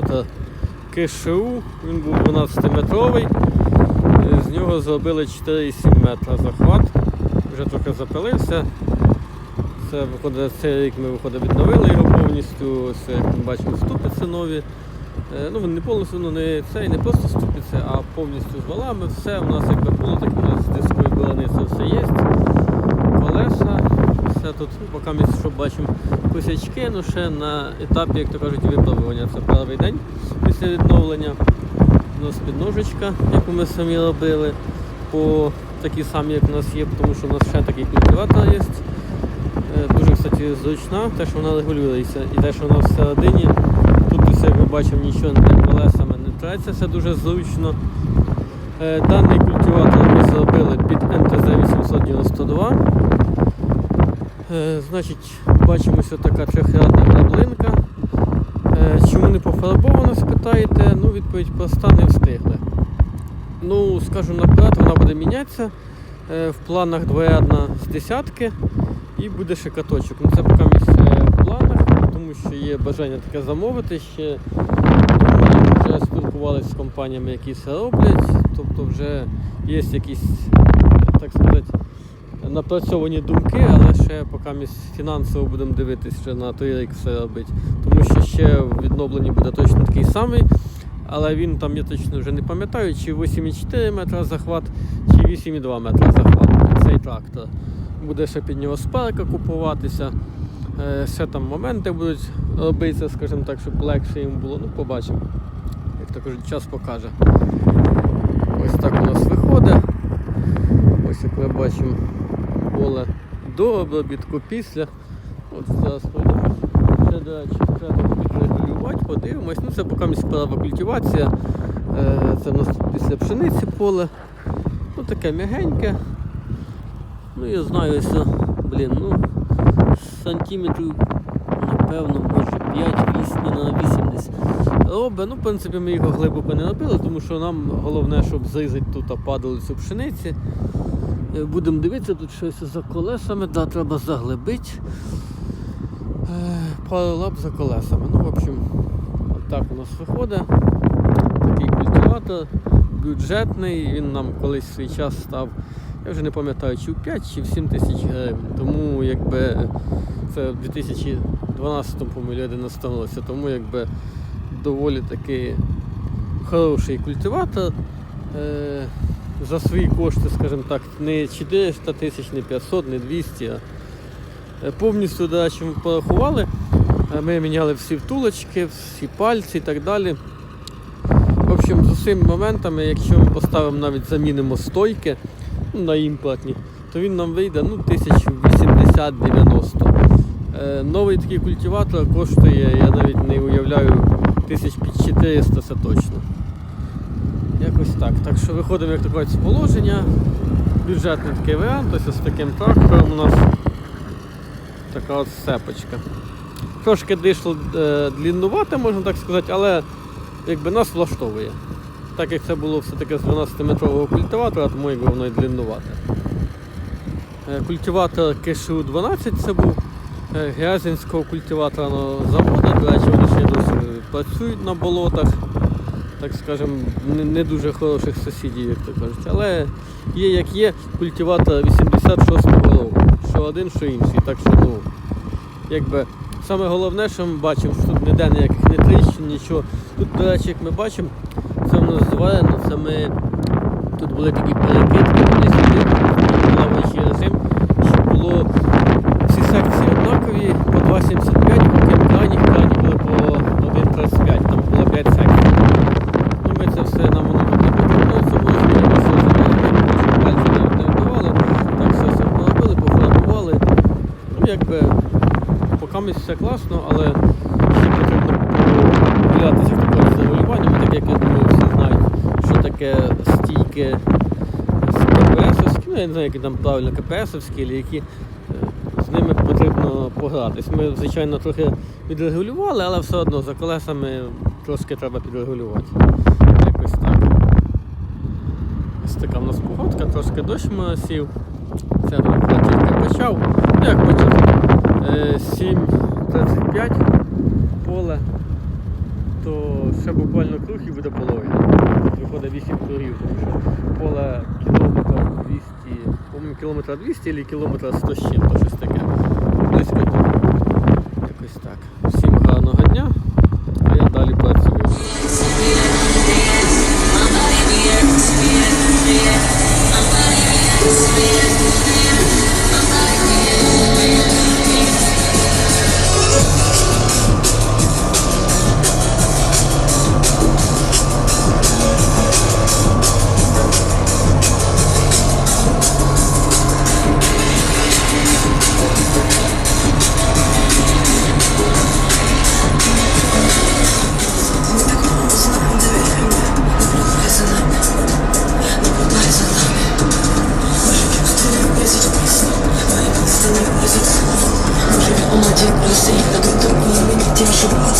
культиватор КШУ, він був 12-метровий. Е, З нього зробили 4,7 метра захват. Вже трохи запилився. Це виходить, цей рік ми виходить, відновили його повністю. Це, як ми бачимо, ступиці нові. Е, Ну, вони не повністю ну, не цей, не просто ступиці, а повністю з валами. Все у нас якби було, так у нас з дискової білини це все є. Все тут, поки ми що бачимо косячки, ну ще на етапі, як то кажуть, виправлення. Це перший день після відновлення. У нас підножечка, яку ми самі робили, по такі самі, як у нас є, тому що у нас ще такий культиватор є. Е, Дуже, кстати, зручна, те, що вона регулюється, і те, що вона всередині. Тут, як ми бачимо, нічого не колесами не треться, все дуже зручно. Е, Даний культиватор ми зробили під МТЗ 892. Е, Значить, бачимо, ось така трьохрядна граблинка. Е, Чому не пофарбовано, спитаєте? Ну, відповідь проста, не встигли. Ну, скажу наперед, вона буде мінятися. Е, В планах двоядна з десятки і буде ще каточок. Ну це поки місце в планах, тому що є бажання таке замовити ще. Ми вже спілкувалися з компаніями, які це роблять. Тобто вже є якісь, так сказати, напрацьовані думки, але ще поки ми фінансово будемо дивитися на той рік все робити. Тому що ще в відновленні буде точно такий самий. Але він там, я точно вже не пам'ятаю, чи 8,4 метра захват, чи 8,2 метра захват цей трактор. Буде ще під нього спарка купуватися. Е, Ще там моменти будуть робитися, скажімо так, щоб легше їм було. Ну, побачимо. Як кажуть, час покаже. Ось так у нас виходить. Ось як ми бачимо поле до обробітку після. От зараз пройдемо. Ще, до треба підрегулювати, подивимось. Ну це поки справа культивація. Е, Це в нас після пшениці поле. Ну таке м'ягеньке. Ну я знаю, ось, блін, ну сантиметрів, напевно, може 5-8 на 80 робить. Ну, в принципі, ми його глибоко не робили, тому що нам головне, щоб зрізати тут падалицю пшениці. Е, Будемо дивитися, тут щось за колесами, да, треба заглибити. Е, Пару лап за колесами. Ну, в общем, отак у нас виходить. Такий культиватор, бюджетний, він нам колись в свій час став, я вже не пам'ятаю, чи в 5, чи в 7 тисяч гривень. Тому якби це в 2012 помилі 11 році, тому якби доволі такий хороший культиватор. За свої кошти, скажімо так, не 400 тисяч, не 500, не 200, а Е, Повністю, ми порахували. Е, Ми міняли всі втулочки, всі пальці і так далі. В общем, з усіми моментами, якщо ми поставимо навіть замінимо стойки ну, на імпортні, то він нам вийде ну, 1080-90. Е, Новий такий культиватор коштує, я навіть не уявляю, 1400 це точно. Якось так. Так що виходимо, як кажуть, з положення. Бюджетний такий варіант, ось з таким трактором у нас така от сцепочка. Трошки дишло е, дліннувате, можна так сказати, але якби нас влаштовує. Так як це було все-таки з 12-метрового культиватора, тому якби воно і дліннувате. Е, Культиватор КШУ 12 це був е, Грязинського культиваторного заводу. До речі, вони ще досі працюють на болотах. Так скажемо, не, дуже хороших сусідів, як то кажуть. Але є як є, культиватор 86-го року. Що один, що інший. Так що, ну, якби саме головне, що ми бачимо, що тут ніде ніяких не тріщин, нічого. Тут, до речі, як ми бачимо, це в нас зварено, це ми тут були такі перекидки, вони сюди, плаваючий режим, щоб було всі секції однакові по 2,75, окрім крайніх, крайні були по 1,35, там було 5 секцій. Ну, ми це все нам воно тут не потрібно, це було змінено, все зробили, щоб пальці навіть не вбивали, так все все поробили, пофарбували. Ну, якби, поки все класно, але ще потрібно погулятися в такому з регулюваннями, так як я думаю, всі знають, що таке стійки з КПСовські, ну я не знаю, які там правильно КПСовські, або які е, з ними потрібно погратись. Ми, звичайно, трохи відрегулювали, але все одно за колесами трошки треба підрегулювати. Якось так. Така в нас погодка, трошки дощ сів. Це тільки почав. Ну як почав? Е, 7.35 поле. то ще буквально круг і буде половина. Виходить 8 кругів, тому що поле кілометра 200, по-моєму, кілометра 200 або кілометра 100 з чим-то, щось таке. Близько того. Якось так. Всім гарного дня,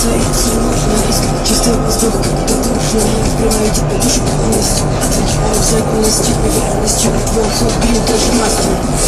возможно риск Чистый воздух, как будто душно Открываю тебе душу полностью Отвечаю взаимностью, Уверенностью Твой бьют даже маску